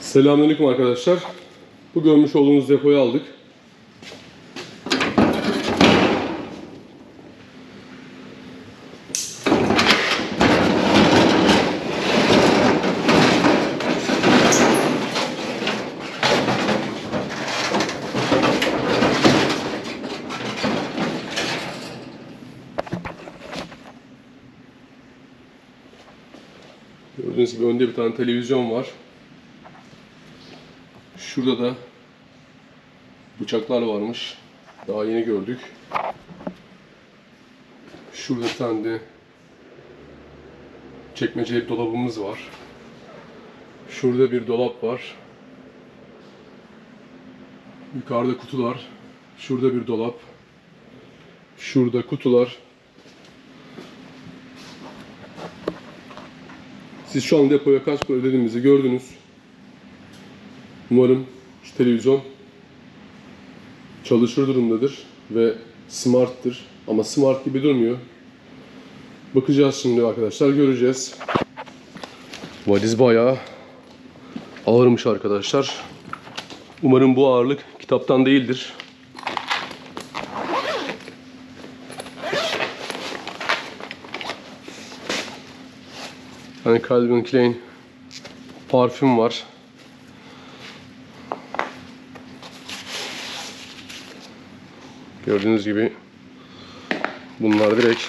Selamünaleyküm arkadaşlar. Bu görmüş olduğunuz depoyu aldık. Gördüğünüz gibi önde bir tane televizyon var. Şurada da bıçaklar varmış. Daha yeni gördük. Şurada bir tane de dolabımız var. Şurada bir dolap var. Yukarıda kutular. Şurada bir dolap. Şurada kutular. Siz şu an depoya kaç para ödediğimizi gördünüz. Umarım şu televizyon çalışır durumdadır ve smarttır. Ama smart gibi durmuyor. Bakacağız şimdi arkadaşlar, göreceğiz. Valiz bayağı ağırmış arkadaşlar. Umarım bu ağırlık kitaptan değildir. Hani Calvin Klein parfüm var. Gördüğünüz gibi bunlar direkt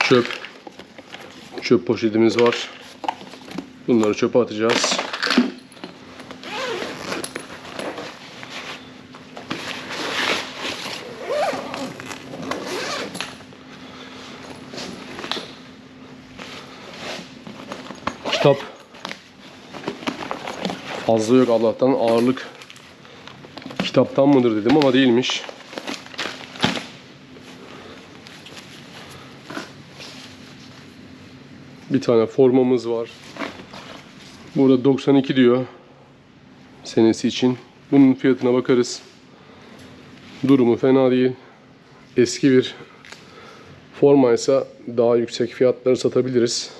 çöp. Çöp poşetimiz var. Bunları çöpe atacağız. Kitap fazla yok Allah'tan ağırlık kitaptan mıdır dedim ama değilmiş. Bir tane formamız var. Burada 92 diyor. Senesi için. Bunun fiyatına bakarız. Durumu fena değil. Eski bir formaysa daha yüksek fiyatları satabiliriz.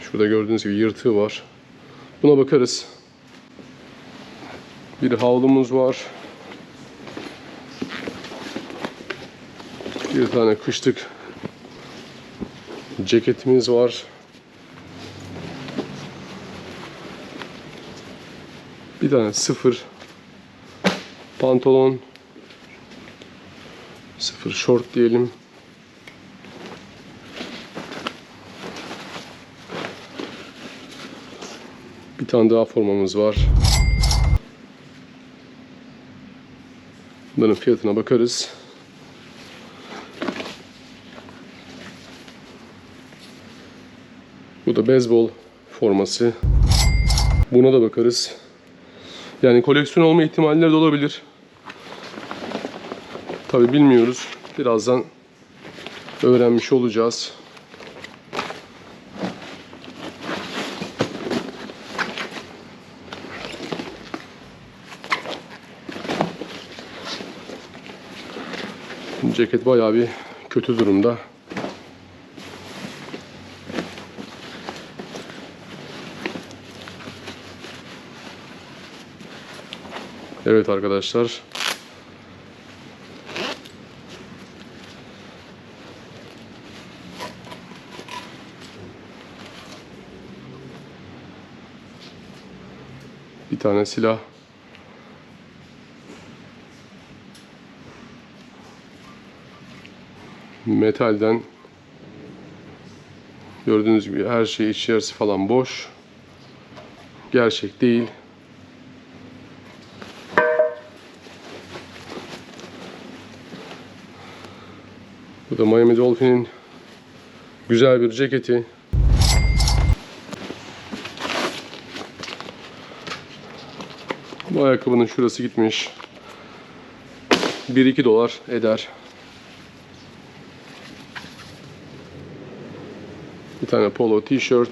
Şurada gördüğünüz gibi yırtığı var. Buna bakarız. Bir havlumuz var. Bir tane kışlık ceketimiz var. Bir tane sıfır pantolon. Sıfır şort diyelim. Bir tane daha formamız var. Bunların fiyatına bakarız. Bu da beyzbol forması. Buna da bakarız. Yani koleksiyon olma ihtimalleri de olabilir. Tabi bilmiyoruz. Birazdan öğrenmiş olacağız. Ceket bayağı bir kötü durumda. Evet arkadaşlar. Bir tane silah. Metalden gördüğünüz gibi her şey içerisi falan boş. Gerçek değil. Bu da Miami Dolphin'in güzel bir ceketi. Bu ayakkabının şurası gitmiş. 1-2 dolar eder. Bir tane polo t-shirt,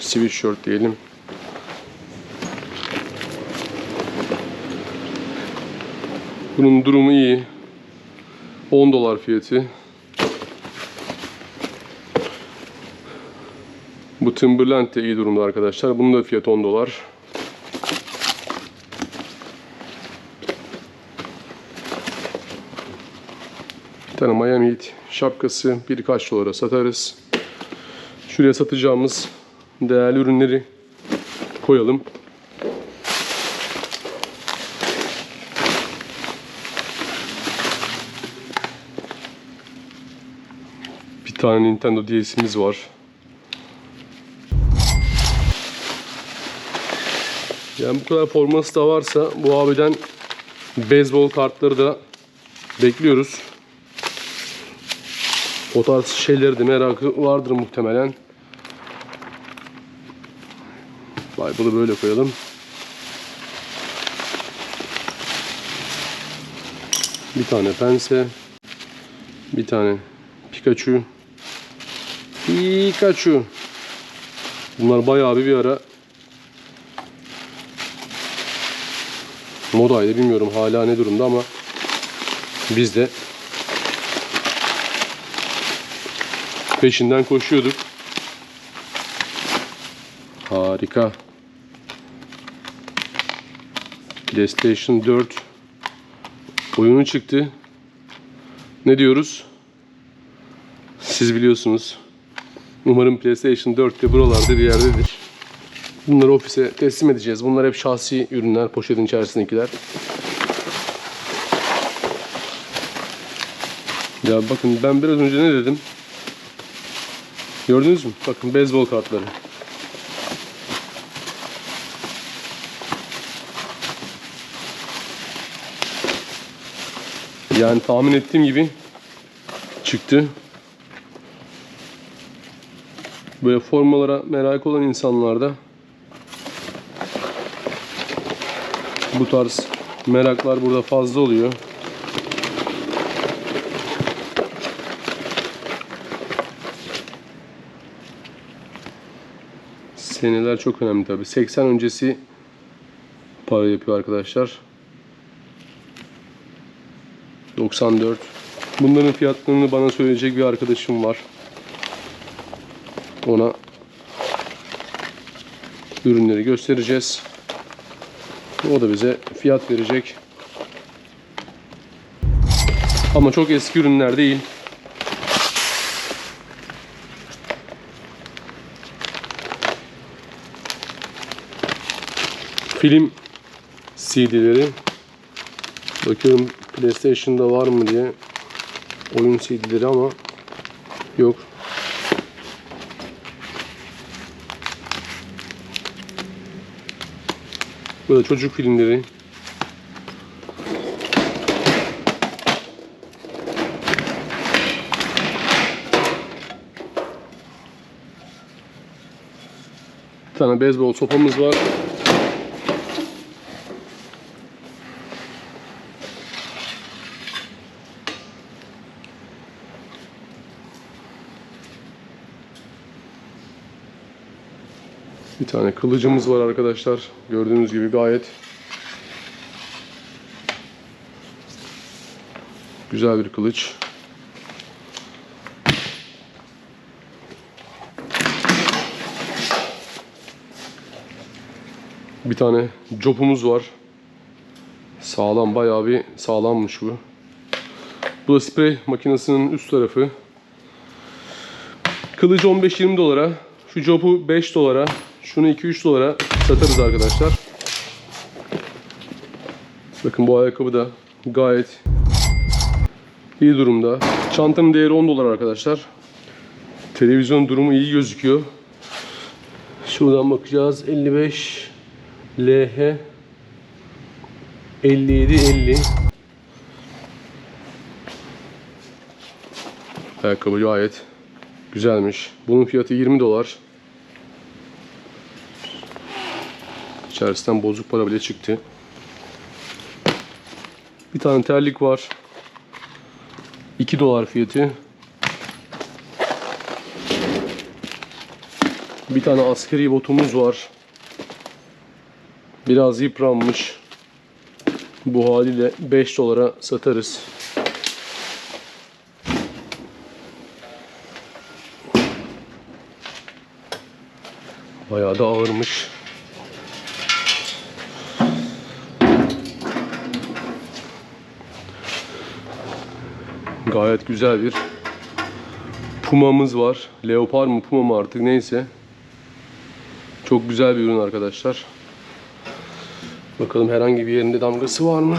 sweatshirt diyelim. Bunun durumu iyi. 10 dolar fiyatı. Bu Timberland de iyi durumda arkadaşlar. Bunun da fiyatı 10 dolar. Bir tane Miami Heat şapkası birkaç dolara satarız. Şuraya satacağımız değerli ürünleri koyalım. Bir tane Nintendo DS'imiz var. Yani bu kadar forması da varsa bu abiden beyzbol kartları da bekliyoruz. O tarz şeyleri de merakı vardır muhtemelen. Bible'ı böyle koyalım. Bir tane pense. Bir tane Pikachu. Pikachu. Bunlar bayağı bir bir ara modaydı bilmiyorum hala ne durumda ama biz de peşinden koşuyorduk. Harika. PlayStation 4 oyunu çıktı. Ne diyoruz? Siz biliyorsunuz. Umarım PlayStation 4 de buralarda bir yerdedir. Bunları ofise teslim edeceğiz. Bunlar hep şahsi ürünler, poşetin içerisindekiler. Ya bakın ben biraz önce ne dedim? Gördünüz mü? Bakın beyzbol kartları. Yani tahmin ettiğim gibi çıktı. Böyle formalara merak olan insanlarda bu tarz meraklar burada fazla oluyor. Seneler çok önemli tabi. 80 öncesi para yapıyor arkadaşlar. 94. Bunların fiyatlarını bana söyleyecek bir arkadaşım var. Ona ürünleri göstereceğiz. O da bize fiyat verecek. Ama çok eski ürünler değil. Film CD'leri. Bakıyorum PlayStation'da var mı diye. Oyun CD'leri ama yok. Bu da çocuk filmleri. Bir tane beyzbol sopamız var. Bir tane kılıcımız var arkadaşlar. Gördüğünüz gibi gayet güzel bir kılıç. Bir tane copumuz var. Sağlam bayağı bir sağlammış bu. Bu da sprey makinesinin üst tarafı. Kılıcı 15-20 dolara. Şu copu 5 dolara. Şunu 2-3 dolara satarız arkadaşlar. Bakın bu ayakkabı da gayet iyi durumda. Çantanın değeri 10 dolar arkadaşlar. Televizyon durumu iyi gözüküyor. Şuradan bakacağız. 55 LH 57 50 Ayakkabı gayet güzelmiş. Bunun fiyatı 20 dolar. İçerisinden bozuk para bile çıktı. Bir tane terlik var. 2 dolar fiyatı. Bir tane askeri botumuz var. Biraz yıpranmış. Bu haliyle 5 dolara satarız. Bayağı da ağırmış. Gayet güzel bir Puma'mız var. Leopar mı Puma mı artık neyse. Çok güzel bir ürün arkadaşlar. Bakalım herhangi bir yerinde damgası var mı?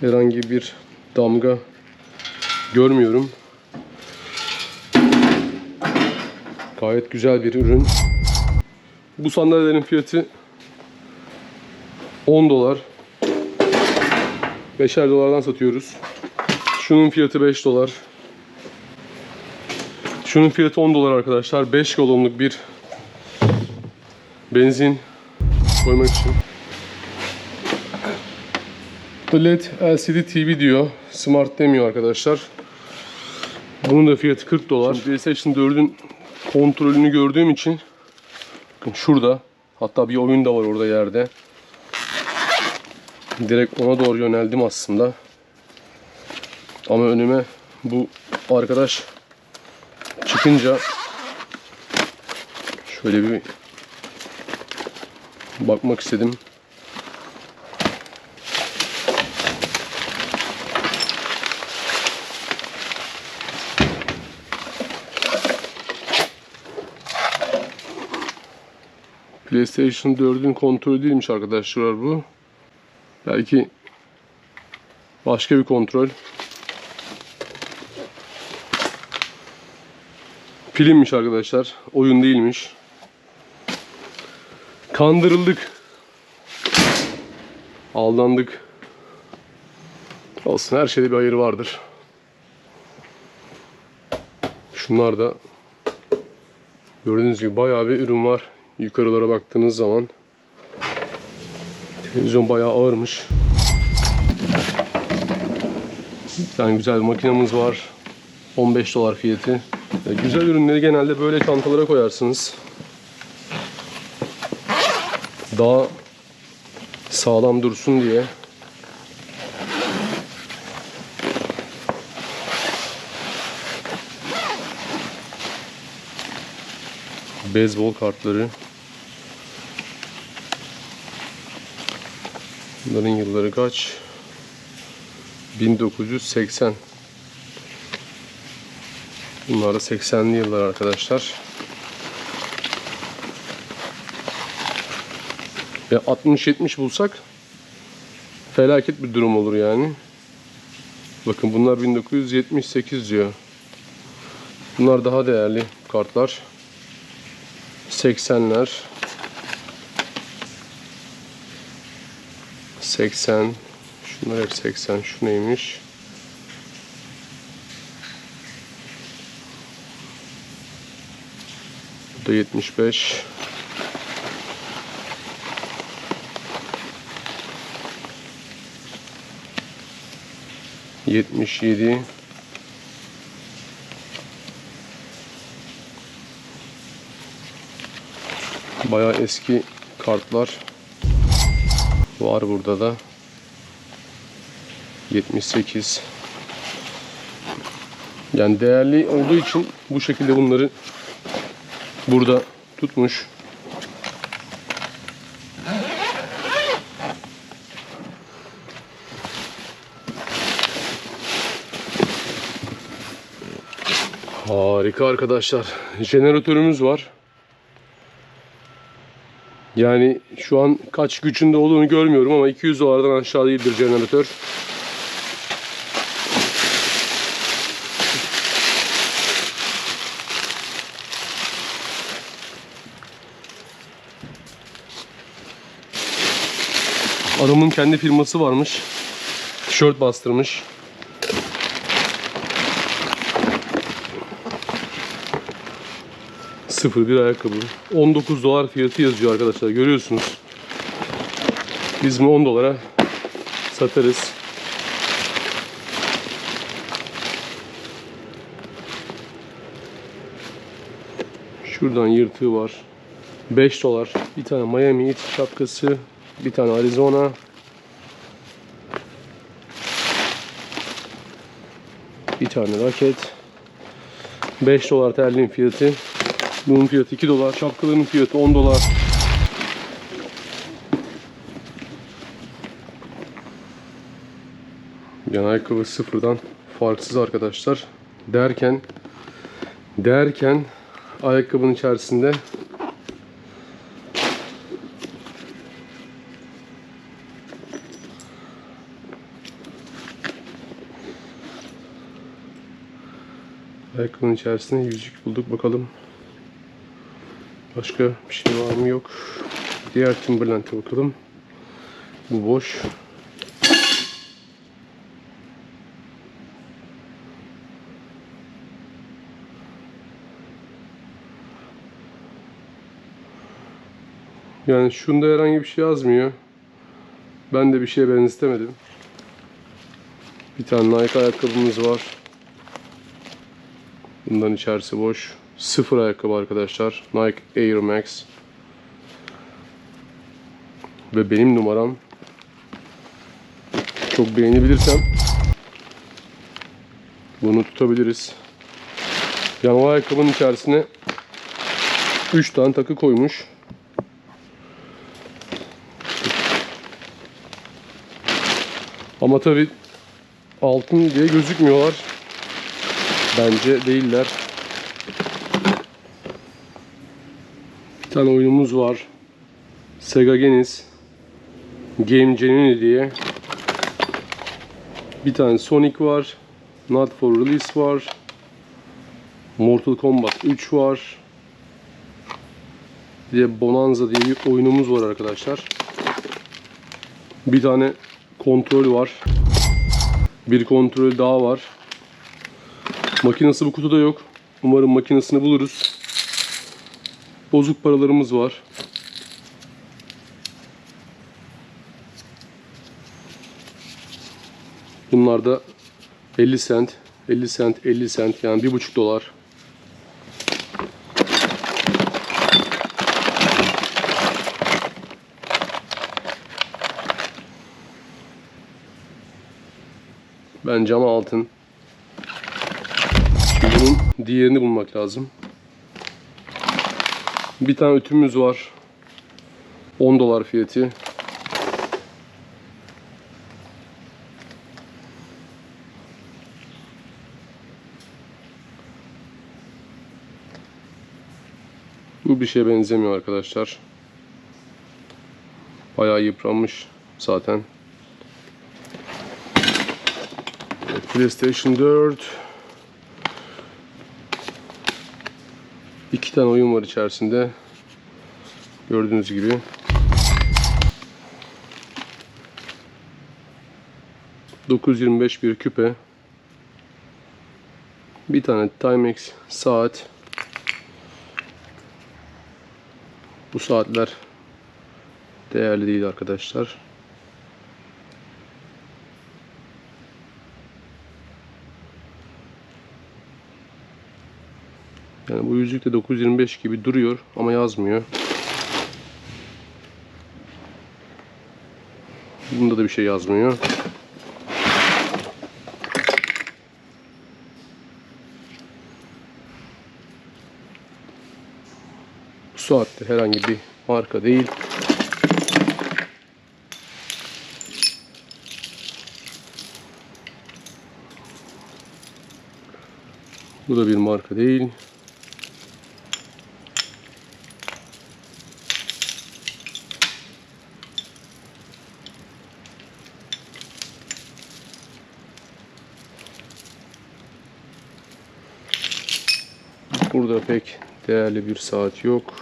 Herhangi bir damga görmüyorum. Gayet güzel bir ürün. Bu sandalyelerin fiyatı 10 dolar. 5'er dolardan satıyoruz. Şunun fiyatı 5 dolar. Şunun fiyatı 10 dolar arkadaşlar. 5 galonluk bir benzin koymak için. LED LCD TV diyor. Smart demiyor arkadaşlar. Bunun da fiyatı 40 dolar. Şimdi PlayStation 4'ün kontrolünü gördüğüm için bakın şurada hatta bir oyun da var orada yerde. Direkt ona doğru yöneldim aslında. Ama önüme bu arkadaş çıkınca şöyle bir bakmak istedim. PlayStation 4'ün kontrolü değilmiş arkadaşlar bu. Belki başka bir kontrol. Pilinmiş arkadaşlar. Oyun değilmiş. Kandırıldık. Aldandık. Olsun her şeyde bir hayır vardır. Şunlar da gördüğünüz gibi bayağı bir ürün var. Yukarılara baktığınız zaman televizyon bayağı ağırmış. Tane güzel bir makinamız var. 15 dolar fiyatı. Ya güzel ürünleri genelde böyle çantalara koyarsınız. Daha sağlam dursun diye. Beyzbol kartları. Bunların yılları kaç? 1980. Bunlar da 80'li yıllar arkadaşlar. Ya 60-70 bulsak felaket bir durum olur yani. Bakın bunlar 1978 diyor. Bunlar daha değerli kartlar. 80'ler. 80. Şunlar hep 80. Şu neymiş? Bu da 75. Yetmiş yedi. Bayağı eski kartlar var burada da. 78. Yani değerli olduğu için bu şekilde bunları burada tutmuş. Harika arkadaşlar. Jeneratörümüz var. Yani şu an kaç gücünde olduğunu görmüyorum ama 200 dolardan aşağı değildir jeneratör. Adamın kendi firması varmış. Tişört bastırmış. Sıfır bir ayakkabı. 19 dolar fiyatı yazıyor arkadaşlar. Görüyorsunuz. Biz bunu 10 dolara satarız. Şuradan yırtığı var. 5 dolar. Bir tane Miami Heat şapkası. Bir tane Arizona. Bir tane raket. 5 dolar terliğin fiyatı. Bunun fiyatı 2 dolar. Şapkaların fiyatı 10 dolar. Yani ayakkabı sıfırdan farksız arkadaşlar. Derken derken ayakkabının içerisinde Ayakkabının içerisinde yüzük bulduk bakalım. Başka bir şey var mı yok. Diğer Timberland'e bakalım. Bu boş. Yani şunda herhangi bir şey yazmıyor. Ben de bir şeye benzetemedim. Bir tane Nike ayakkabımız var. Bundan içerisi boş. Sıfır ayakkabı arkadaşlar. Nike Air Max. Ve benim numaram çok beğenebilirsem bunu tutabiliriz. Yani o ayakkabının içerisine 3 tane takı koymuş. Ama tabi altın diye gözükmüyorlar. Bence değiller. Tane oyunumuz var. Sega Genesis Game Genuine diye. Bir tane Sonic var. Not for Release var. Mortal Kombat 3 var. Bir de Bonanza diye bir oyunumuz var arkadaşlar. Bir tane kontrol var. Bir kontrol daha var. Makinesi bu kutuda yok. Umarım makinesini buluruz. Bozuk paralarımız var. Bunlar da 50 sent, 50 sent, 50 sent yani 1,5 dolar. Bence ama altın. Bunun diğerini bulmak lazım. Bir tane ütümüz var. 10 dolar fiyatı. Bu bir şeye benzemiyor arkadaşlar. Bayağı yıpranmış zaten. PlayStation 4 İki tane oyun var içerisinde. Gördüğünüz gibi. ...925 bir küpe. Bir tane Timex saat. Bu saatler değerli değil arkadaşlar. Yani bu yüzük de 925 gibi duruyor ama yazmıyor. Bunda da bir şey yazmıyor. Bu saatte herhangi bir marka değil. Bu da bir marka değil. Burada pek değerli bir saat yok.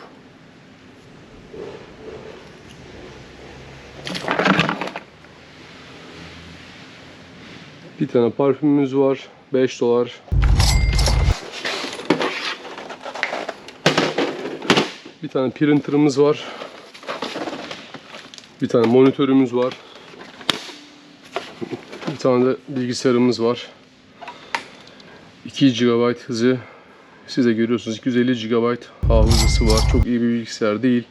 Bir tane parfümümüz var. 5 dolar. Bir tane printer'ımız var. Bir tane monitörümüz var. Bir tane de bilgisayarımız var. 2 GB hızı siz de görüyorsunuz 250 GB hafızası var. Çok iyi bir bilgisayar değil.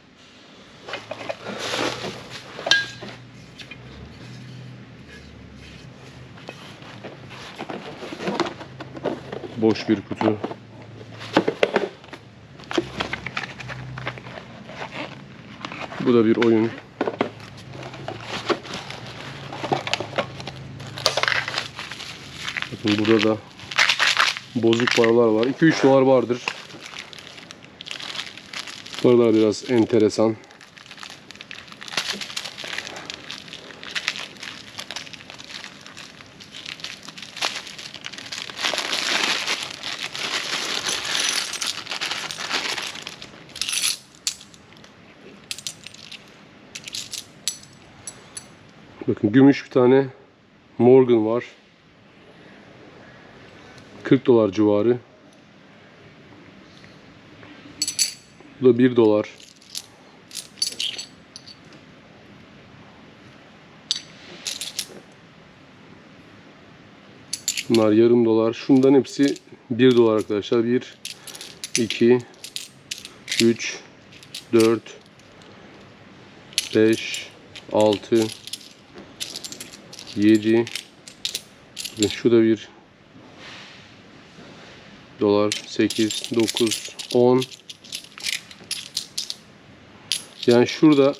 Boş bir kutu. Bu da bir oyun. Bakın burada da bozuk paralar var. 2-3 dolar vardır. Paralar biraz enteresan. Bakın gümüş bir tane Morgan var. 40 dolar civarı. Bu da 1 dolar. Bunlar yarım dolar. Şundan hepsi 1 dolar arkadaşlar. 1 2 3 4 5 6 7 Bakın şu bir dolar 8 9 10 yani şurada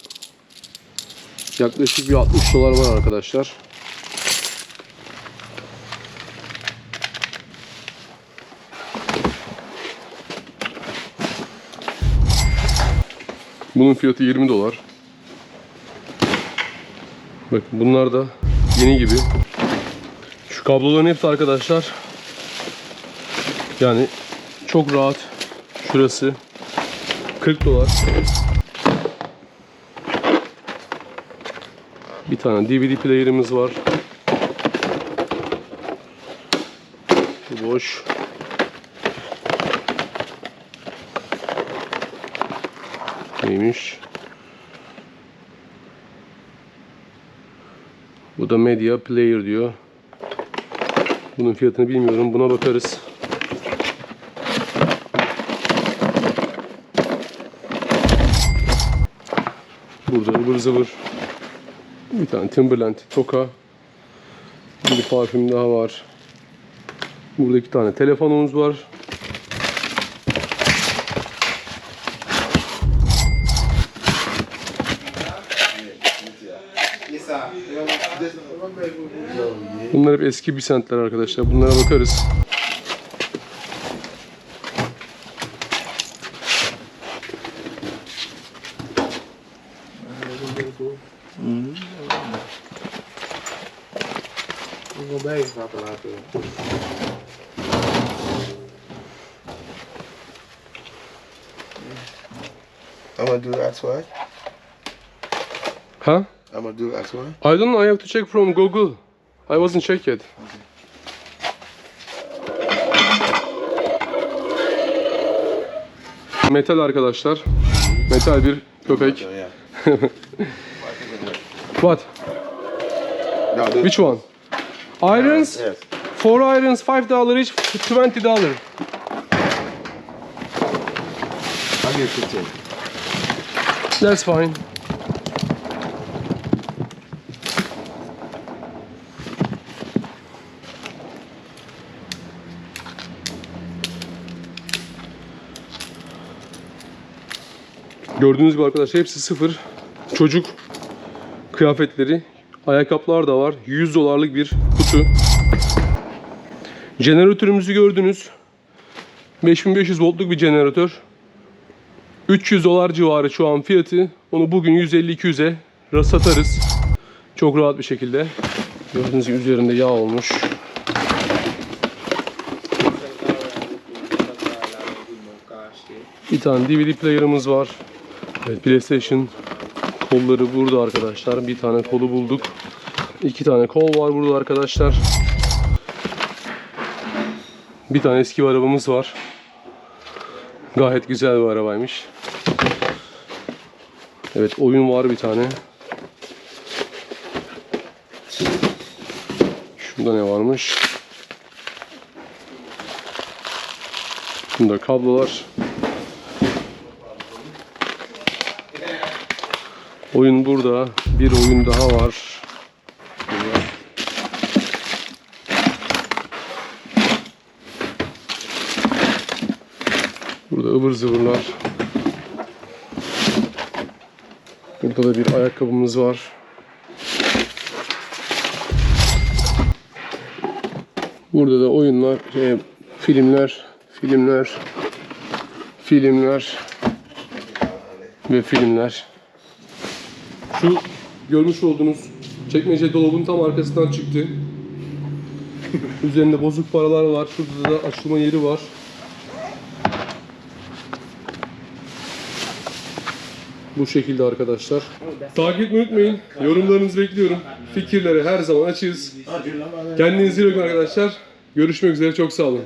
yaklaşık bir 60 dolar var arkadaşlar. Bunun fiyatı 20 dolar. Bakın bunlar da yeni gibi. Şu kabloların hepsi arkadaşlar yani çok rahat. Şurası 40 dolar. Bir tane DVD player'ımız var. Boş. Neymiş? Bu da media player diyor. Bunun fiyatını bilmiyorum. Buna bakarız. Burada ıvır zıvır. Bir tane Timberland Toka. Bir parfüm daha var. Burada iki tane telefonumuz var. Bunlar hep eski Bisentler arkadaşlar. Bunlara bakarız. I'm gonna do that one. Ha? I'm gonna do that one. I don't know. I have to check from Google. I wasn't checked yet. Metal arkadaşlar. Metal bir köpek. What? No, Which one? Irons? Yes. Four irons, five dollar each, twenty dollar. I'll give 15. That's fine. Gördüğünüz gibi arkadaşlar hepsi sıfır. Çocuk kıyafetleri, ayakkabılar da var. 100 dolarlık bir kutu. Jeneratörümüzü gördünüz. 5500 voltluk bir jeneratör. 300 dolar civarı şu an fiyatı. Onu bugün 150-200'e satarız. Çok rahat bir şekilde. Gördüğünüz gibi üzerinde yağ olmuş. Bir tane DVD player'ımız var. Evet, PlayStation kolları burada arkadaşlar. Bir tane kolu bulduk. İki tane kol var burada arkadaşlar. Bir tane eski bir arabamız var. Gayet güzel bir arabaymış. Evet oyun var bir tane. Şurada ne varmış? Bunda kablolar. Oyun burada. Bir oyun daha var. Burada. Burada ıvır zıvırlar. Burada da bir ayakkabımız var. Burada da oyunlar, şey, filmler, filmler, filmler ve filmler. Şu görmüş olduğunuz çekmece dolabın tam arkasından çıktı. Üzerinde bozuk paralar var. Şurada da açılma yeri var. Bu şekilde arkadaşlar. Takip etmeyi unutmayın. Yorumlarınızı bekliyorum. Fikirlere her zaman açığız. Kendinize iyi bakın arkadaşlar. Görüşmek üzere. Çok sağ olun.